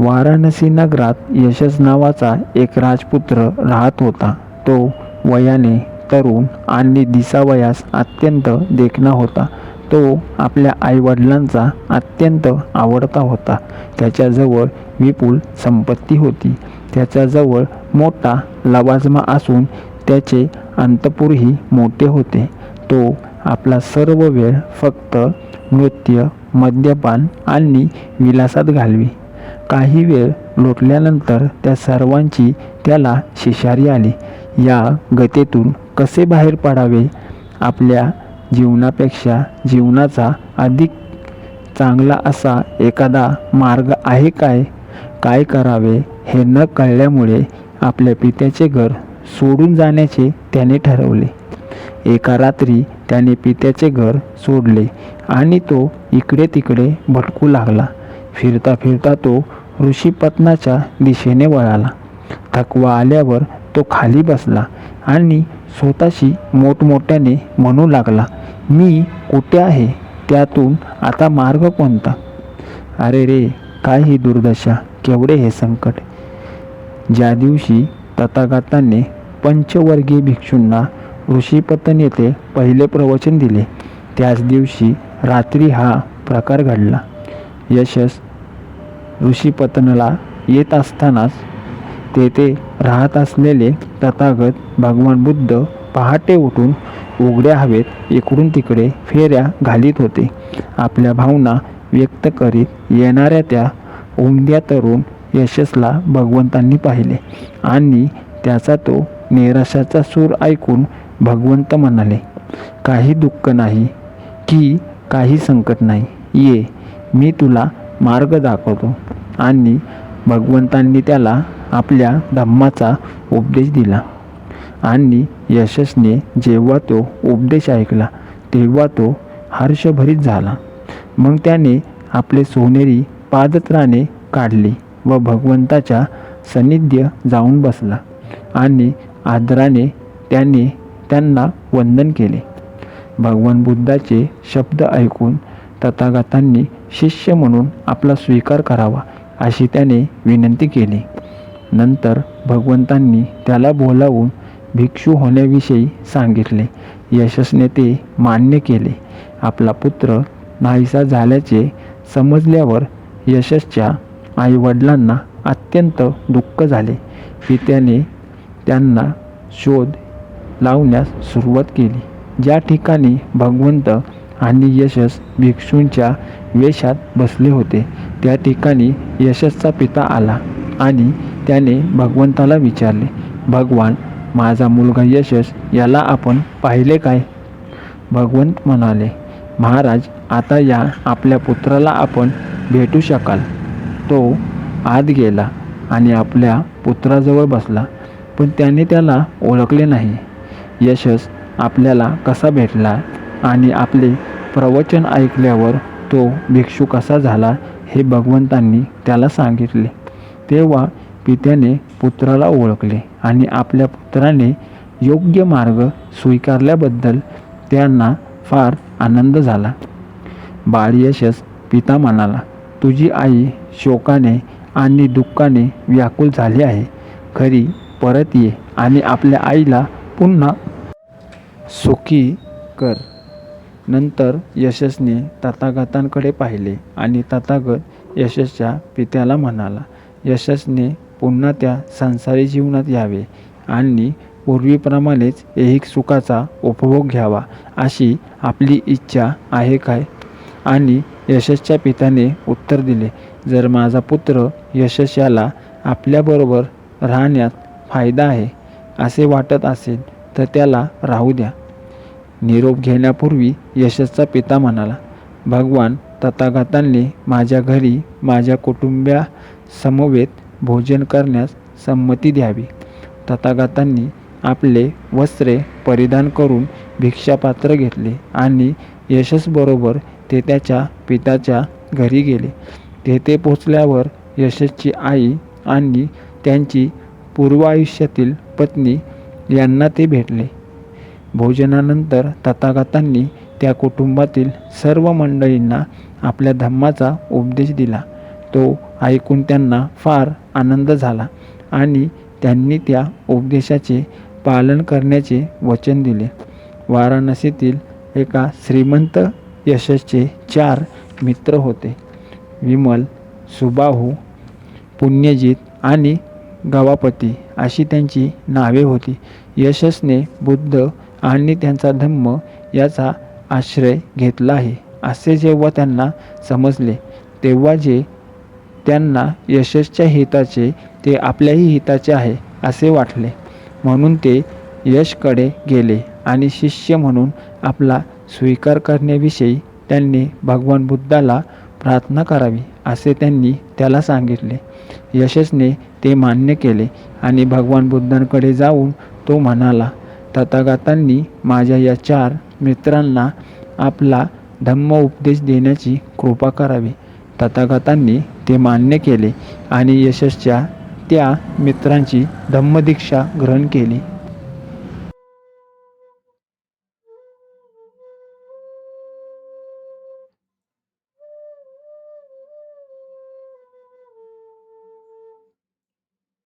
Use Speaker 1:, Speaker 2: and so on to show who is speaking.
Speaker 1: वाराणसी नगरात यशस नावाचा एक राजपुत्र राहत होता. तो वयाने तरुण आणि दिसावयास अत्यंत देखणा होता. तो आपल्या आईवडिलांचा अत्यंत आवडता होता. त्याच्याजवळ विपुल संपत्ती होती. त्याच्याजवळ मोठा लवाजमा असून त्याचे अंतपूरही मोठे होते. तो आपला सर्व वेळ फक्त नृत्य मद्यपान आणि विलासात घालवी. काही वेळ लोटल्यानंतर त्या सर्वांची त्याला शिशारी आली. या गतेतून कसे बाहेर पडावे? आपल्या जीवनापेक्षा जीवनाचा अधिक चांगला असा एखादा मार्ग आहे काय? काय करावे हे न कळल्यामुळे आपल्या पित्याचे घर सोडून जाण्याचे त्याने ठरवले. एका रात्री त्याने पित्याचे घर सोडले आणि तो इकडे तिकडे भटकू लागला. फिरता फिरता तो ऋषीपत्नाच्या दिशेने वळाला. थकवा आल्यावर तो खाली बसला आणि स्वतःशी मोठमोठ्याने म्हणू लागला मी कुठे आहे? त्यातून आता मार्ग कोणता? अरे रे काय ही दुर्दशा केवढे हे संकट. ज्या दिवशी तथागताने पंचवर्गीय भिक्षूंना ऋषीपतन येथे पहिले प्रवचन दिले त्याच दिवशी रात्री हा प्रकार घडला. यशस ऋषीपतनला येत असतानाच तेथे राहत असलेले तथागत भगवान बुद्ध पहाटे उठून उघड्या हवेत इकडून तिकडे फेऱ्या घालीत होते. आपल्या भावना व्यक्त करीत येणाऱ्या त्या उमद्या तरुण यशसला भगवंतांनी पाहिले आणि त्याचा तो निराशाचा सूर ऐकून भगवंत म्हणाले काही दुःख नाही की काही संकट नाही. ये मी तुला मार्ग दाखवतो आणि भगवंतांनी त्याला आपल्या धम्माचा उपदेश दिला. आणि यशसने जेव्हा तो उपदेश ऐकला तेव्हा तो हर्षभरीत झाला. मग त्याने आपले सोनेरी पादत्राणे काढली व भगवंताच्या सान्निध्य जाऊन बसला आणि आदराने त्याने त्यांना वंदन केले. भगवान बुद्धाचे शब्द ऐकून तथागतांनी शिष्य म्हणून आपला स्वीकार करावा अशी त्याने विनंती केली. नंतर भगवंतांनी त्याला बोलावून भिक्षू होण्याविषयी सांगितले. यशसने ते मान्य केले. आपला पुत्र नाहीसा झाल्याचे समजल्यावर यशसच्या आईवडिलांना अत्यंत दुःख झाले. पित्याने त्यांना शोध लावण्यास सुरुवात केली. ज्या ठिकाणी भगवंत आणि यशस भिक्षूंच्या वेशात बसले होते. त्या ठिकाणी यशसचा पिता आला आणि त्याने भगवंताला विचारले भगवान माझा मुलगा यशस याला आपण पाहिले काय? भगवंत म्हणाले महाराज आता या आपल्या पुत्राला आपण भेटू शकाल. तो आत गेला आणि आपल्या पुत्राजवळ बसला पण त्याने त्याला ओळखले नाही. यशस आपल्याला कसा भेटला? आणि आपले प्रवचन ऐकल्यावर तो भिक्षू कसा झाला हे भगवंतांनी त्याला सांगितले. तेव्हा पित्याने पुत्राला ओळखले आणि आपल्या पुत्राने योग्य मार्ग स्वीकारल्याबद्दल त्यांना फार आनंद झाला. बाळ यशस पिता म्हणाला तुझी आई शोकाने आणि दुःखाने व्याकुल झाली आहे. खरी परत ये आणि आपल्या आईला पुन्हा सुखी कर. नंतर यशसने तथागतांकडे पाहिले आणि तथागत यशसच्या पित्याला म्हणाला यशसने पुन्हा त्या संसारी जीवनात यावे आणि पूर्वीप्रमाणेच ऐहिक सुखाचा उपभोग घ्यावा अशी आपली इच्छा आहे काय? आणि यशसच्या पित्याने उत्तर दिले जर माझा पुत्र यशस याला आपल्याबरोबर राहण्यात फायदा आहे असे वाटत असेल तर त्याला राहू द्या. निरोप घेण्यापूर्वी यशसचा पिता म्हणाला भगवान तथागतांनी माझ्या घरी माझ्या कुटुंबियासमवेत भोजन करण्यास संमती द्यावी. तथागतांनी आपले वस्त्रे परिधान करून भिक्षापात्र घेतले आणि यशसबरोबर ते त्याच्या पिताच्या घरी गेले. तेथे पोचल्यावर यशसची आई आणि त्यांची पूर्व आयुष्यातील पत्नी यांना ते भेटले. भोजनानंतर तथागतांनी त्या कुटुंबातील सर्व मंडळींना आपल्या धम्माचा उपदेश दिला. तो ऐकून त्यांना फार आनंद झाला आणि त्यांनी त्या उपदेशाचे पालन करण्याचे वचन दिले. वाराणसीतील एका श्रीमंत यशसचे चार मित्र होते. विमल सुबाहू पुण्यजित आणि गवापती अशी त्यांची नावे होती. यशसने बुद्ध आणि त्यांचा धम्म याचा आश्रय घेतला आहे. असे जेव्हा त्यांना समजले तेव्हा जे त्यांना यशच्या हिताचे ते आपल्याही हिताचे आहे असे वाटले. म्हणून ते यशकडे गेले आणि शिष्य म्हणून आपला स्वीकार करण्याविषयी त्यांनी भगवान बुद्धाला प्रार्थना करावी असे त्यांनी त्याला सांगितले. यशसने ते मान्य केले आणि भगवान बुद्धांकडे जाऊन तो म्हणाला तथागतांनी माझ्या या चार मित्रांना आपला धम्म उपदेश देण्याची कृपा करावी. तथागतांनी ते मान्य केले आणि यशसच्या त्या मित्रांची धम्मदीक्षा ग्रहण केली.